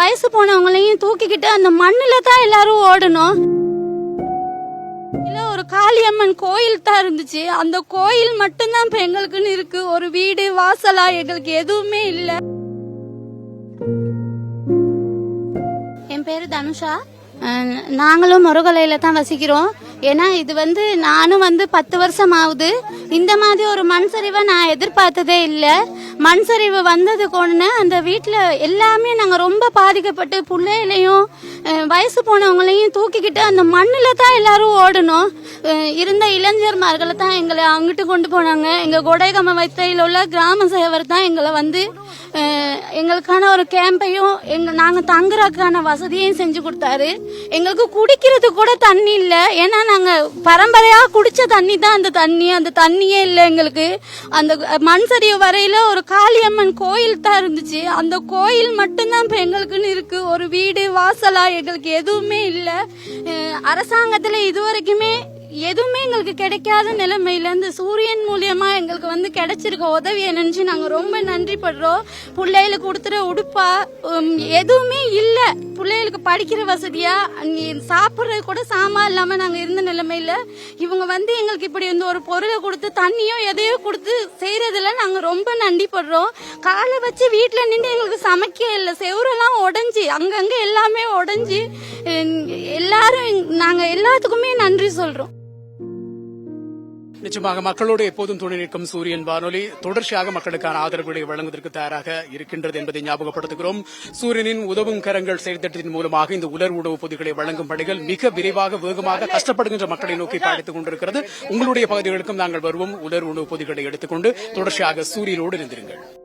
வயசு போனவங்களையும் தூக்கிக்கிட்டு அந்த மண்ணில் தான் எல்லாரும் ஓடணும். இல்லை ஒரு காளியம்மன் கோயில் தான் இருந்துச்சு. அந்த கோயில் மட்டும்தான் இப்ப எங்களுக்குன்னு இருக்கு. ஒரு வீடு வாசலா எங்களுக்கு எதுவுமே இல்ல. என் பேரு தனுஷா. நாங்களும் முருகலையில தான் வசிக்கிறோம். ஏன்னா இது வந்து நானும் வந்து பத்து வருஷம் ஆகுது இந்த மாதிரி ஒரு மண் சரிவை நான் எதிர்பார்த்ததே இல்லை. மண் சரிவு வந்தது கொண்டு அந்த வீட்டில் எல்லாமே நாங்கள் ரொம்ப பாதிக்கப்பட்டு பிள்ளைகளையும் வயசு போனவங்களையும் தூக்கிக்கிட்டு அந்த மண்ணில் தான் எல்லாரும் ஓடணும். இருந்த இளைஞர்மார்களை தான் எங்களை அங்கிட்டு கொண்டு போனாங்க. எங்கள் கொடைகம வைத்தையில் உள்ள கிராம சேவர் தான் எங்களை வந்து எங்களுக்கான ஒரு கேம்பையும் எங்க நாங்க தங்குறதுக்கான வசதியும் செஞ்சு கொடுத்தாரு. எங்களுக்கு குடிக்கிறது கூட தண்ணி இல்ல. ஏன்னா நாங்க பரம்பரையா குடிச்ச தண்ணி தான் அந்த தண்ணி. அந்த தண்ணியே இல்ல எங்களுக்கு. அந்த மண் சரிவு வரையில ஒரு காளியம்மன் கோயில் தான் இருந்துச்சு. அந்த கோயில் மட்டும்தான் இப்ப எங்களுக்குன்னு இருக்கு. ஒரு வீடு வாசலா எங்களுக்கு எதுவுமே இல்ல. அரசாங்கத்துல இது வரைக்குமே எதுவுமே எங்களுக்கு கிடைக்காத நிலைமையில இந்த சூரியன் மூலியமா எங்களுக்கு வந்து கிடைச்சிருக்க உதவியை நினைச்சு நாங்க ரொம்ப நன்றி படுறோம் பிள்ளைகளுக்கு கொடுத்துற உடுப்பா எதுவுமே இல்ல. பிள்ளைகளுக்கு படிக்கிற வசதியா நீ சாப்பிடுறது கூட சாமா இல்லாம நாங்க இருந்த நிலைமையில இவங்க வந்து எங்களுக்கு இப்படி வந்து ஒரு பொருளை கொடுத்து தண்ணியோ எதையோ கொடுத்து செய்யறதுல நாங்க ரொம்ப நன்றி படுறோம் காலை வச்சு வீட்டுல நின்று எங்களுக்கு சமைக்க இல்லை. செவரெல்லாம் உடஞ்சி அங்கங்க எல்லாமே உடஞ்சி எல்லாரும் நாங்க எல்லாத்துக்குமே நன்றி சொல்றோம். நிச்சயமாக மக்களோடு எப்போதும் துணை நிற்கும் சூரியன் வானொலி தொடர்ச்சியாக மக்களுக்கான ஆதரவுகளை வழங்குவதற்கு தயாராக இருக்கின்றது என்பதை ஞாபகப்படுத்துகிறோம். சூரியனின் உதவும் கரங்கள் செயல்திட்டத்தின் மூலமாக இந்த உலர் உணவு பொதிகளை வழங்கும் பணிகள் மிக விரைவாக வேகமாக கஷ்டப்படுகின்ற மக்களை நோக்கி பயணித்துக் கொண்டிருக்கிறது. உங்களுடைய பகுதிகளுக்கும் நாங்கள் வருவோம். உலர் உணவு பொதிகளை எடுத்துக்கொண்டு தொடர்ச்சியாக சூரியனோடு இருந்திருங்கள்